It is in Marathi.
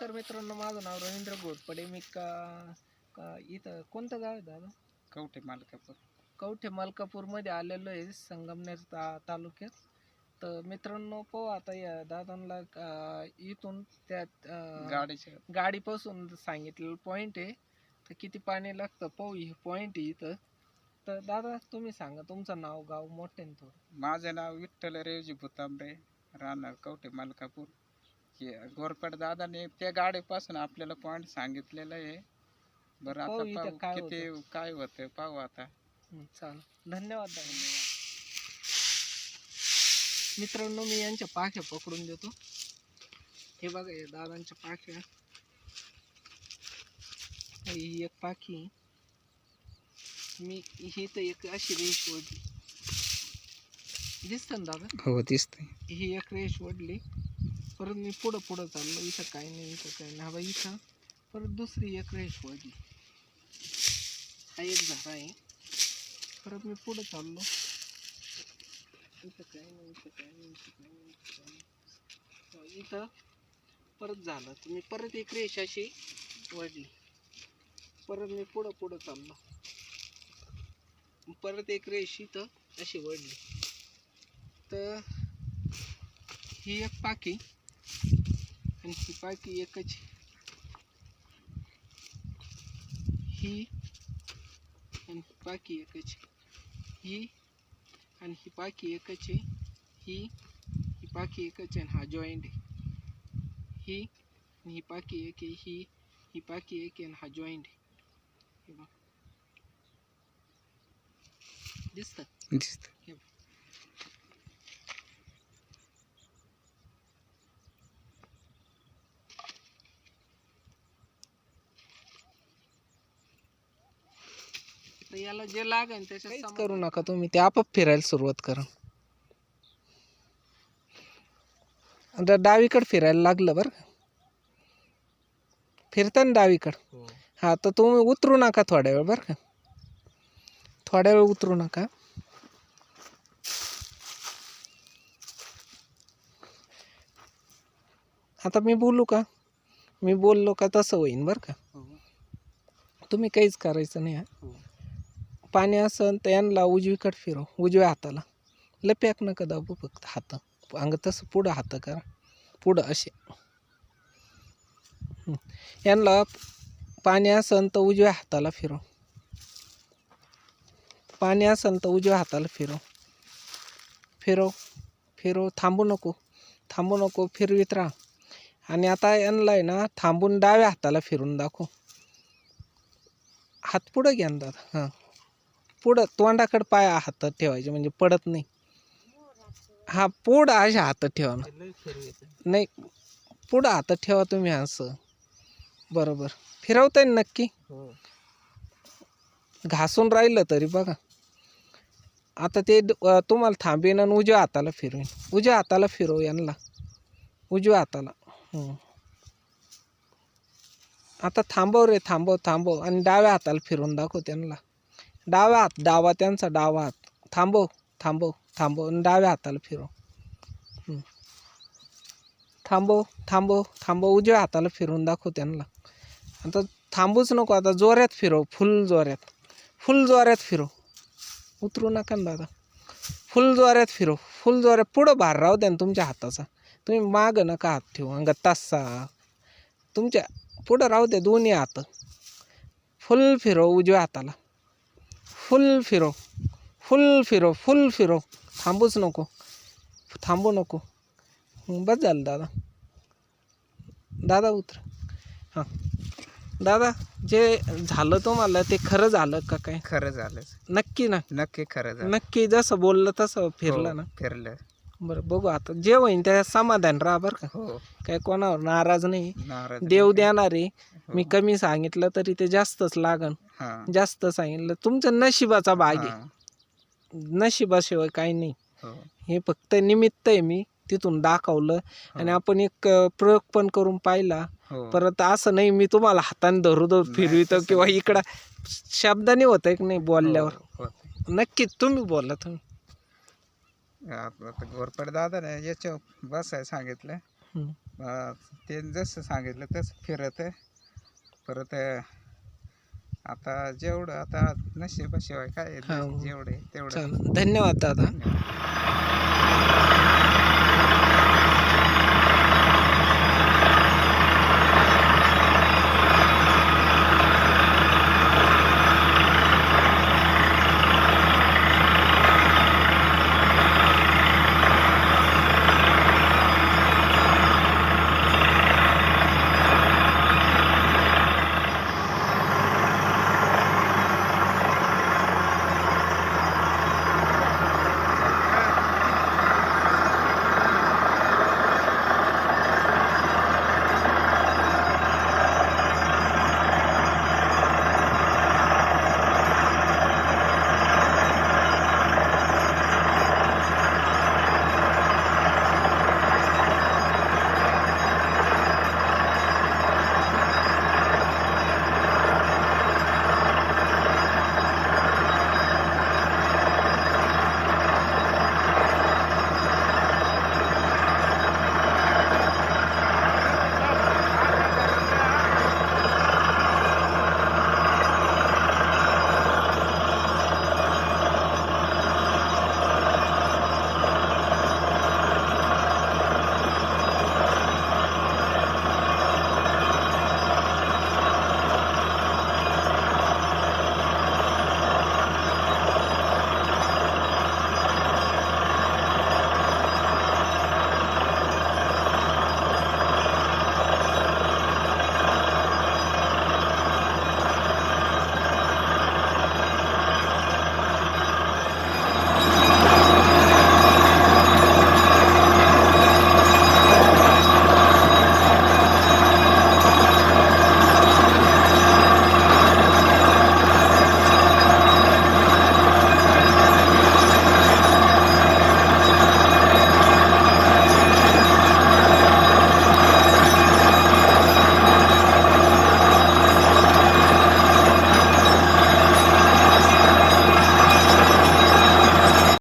नमस्कार मित्रांनो माझं नाव रवींद्र घोरपडे मी का का इथं कोणतं गाव आहे दादा? कवठे मालकापूर. कवठे मलकापूरमध्ये आलेलो आहे संगमनेर ता तालुक्यात. तर मित्रांनो पाहू आता या दादांना इथून त्यात गाडीच्या गाडीपासून सांगितलेलं पॉईंट आहे. तर किती पाणी लागतं पाहू हे पॉईंट आहे इथं. तर दादा तुम्ही सांगा तुमचं नाव गाव मोठे थोडं. माझं नाव विठ्ठल रेवजी भुतांबे राहणार कवठे मालकापूर. हे गोरपड दादाने त्या गाडीपासून आपल्याला पॉईंट सांगितलेलं आहे. बरं पाहू आता इथं पाहू काय किती काय होतंय पाहू आता. हं, चालेल. धन्यवाद दादा मित्रांनो मी यांच्या पाख्या पकडून देतो. हे बघा या दादांच्या पाख्या. ही एक पाखी. मी ही तर एक अशी रेष ओढली दिसतं ना दादा? हो दिसतंय. ही एक रेष ओढली परत मी पुढं पुढं चाललो. इथं काय नाही इथं काय नाही. हवा इथं परत दुसरी एक रेष ओढली हा एक झाडा आहे. परत मी पुढं चाललो. इथं काय नाही इथं काय नाही इथं नाही इथं नाही. हो, इथं परत झालं. तर मी परत एक रेष अशी ओढली परत मी पुढं पुढं चाललो. परत एक रेष इथं अशी ओढली तर ही एक पाकी. आणि ही पाकी एकच ही आणि ही एकच ही आणि ही पाकी एकच आहे. ही ही पाकी एकच आहे हा जॉईंट आहे. ही आणि ही पाकी एक आहे. ही ही पाकी एक आहे हा जॉईंट आहे. हे दिसतं. याला जे लागेल त्याच्यात करू नका तुम्ही ते आपोआप फिरायला सुरुवात करा. आता डावीकडे फिरायला लागलं बरं का? फिरतं ना डावीकडं. हा. तर तुम्ही उतरू नका थोड्या वेळ बरं का? थोड्या वेळ उतरू नका. आता मी बोलू का? मी बोललो का तसं होईन बरं का? तुम्ही काहीच करायचं नाही हा. पाणी असन तर यांना उजवीकडे फिरव उजव्या हाताला. लप्याक नका दाबू फक्त हात. अंग तसं पुढं हात करा. पुढं असे. यांना पाणी असन तर उजव्या हाताला फिरव. पाणी असन तर उजव्या हाताला फिरव. फिरव फिरव थांबू नको. थांबू नको फिरवीत राहा. आणि आता यांना आहे ना थांबून डाव्या हाताला फिरून दाखव. हात पुढं घ्या दादा. हां. पुढं तोंडाकडे पाय हातात ठेवायचे म्हणजे पडत नाही. हा पुढं अशा हातात ठेवा ना नाही पुढं हातात ठेवा तुम्ही असं. बरोबर. फिरवताय नक्की? घासून राहिलं तरी बघा. आता ते तुम्हाला थांबेन आणि उजव्या हाताला फिरवेन. उजव्या हाताला फिरव यांना. उजव्या हाताला. हं. आता थांबव रे थांबव थांबव. आणि डाव्या हाताला फिरवून दाखव त्यांना. डाव्या हात डावा त्यांचा डावा हात थांबव थांबव थांबव. आणि डाव्या हाताला फिरव. थांबव थांबव थांबव. उजव्या हाताला फिरवून दाखव त्यांना. आता थांबूच नको. आता जोऱ्यात फिरव. फुल जोऱ्यात. फुल जोऱ्यात फिरव. उतरू नका ना दादा. फुल जोऱ्यात फिरव. फुल जोऱ्यात पुढं भार राहू द्या ना तुमच्या हाताचा. तुम्ही मागं नका हात ठेवू. अंग तसा तुमच्या पुढं राहू द्या दोन्ही हात. फुल फिरव उजव्या हाताला. फुल फिरव फुल फिरव फुल फिरव थांबूच नको थांबू नको बस झालं दादा दादा उतर हां दादा जे झालं तुम्हाला ते खरं झालं का काय खरं झालं नक्की ना नक्की खरं झालं नक्की जसं बोललं तसं फिरलं ना फिरलं बरं बघू आता जे होईन त्या समाधान राहा बरं का हो काय कोणावर नाराज नाही नाराज देव देणार? मी हो. कमी सांगितलं तरी ते जास्तच लागन. हा. जास्त सांगितलं. तुमचं नशिबाचा भाग आहे. हा. नशिबाशिवाय काही नाही. हो. हे फक्त निमित्त आहे मी तिथून दाखवलं. आणि आपण एक अ, प्रयोग पण करून पाहिला. हो. परत असं नाही मी तुम्हाला हाताने धरू धरू नाही, फिरवितो तसं किंवा. इकडं शब्दाने होतं की नाही बोलल्यावर? हो, हो. नक्कीच तुम्ही बोला तुम्ही. आता घोरपड दादा याच्यावर बसाय सांगितलं. हं. अं, ते जसं सांगितलं तसं फिरत परत आता जेवढं आता नशिबाशिवाय काय हा. जेवढं तेवढं. धन्यवाद दादा.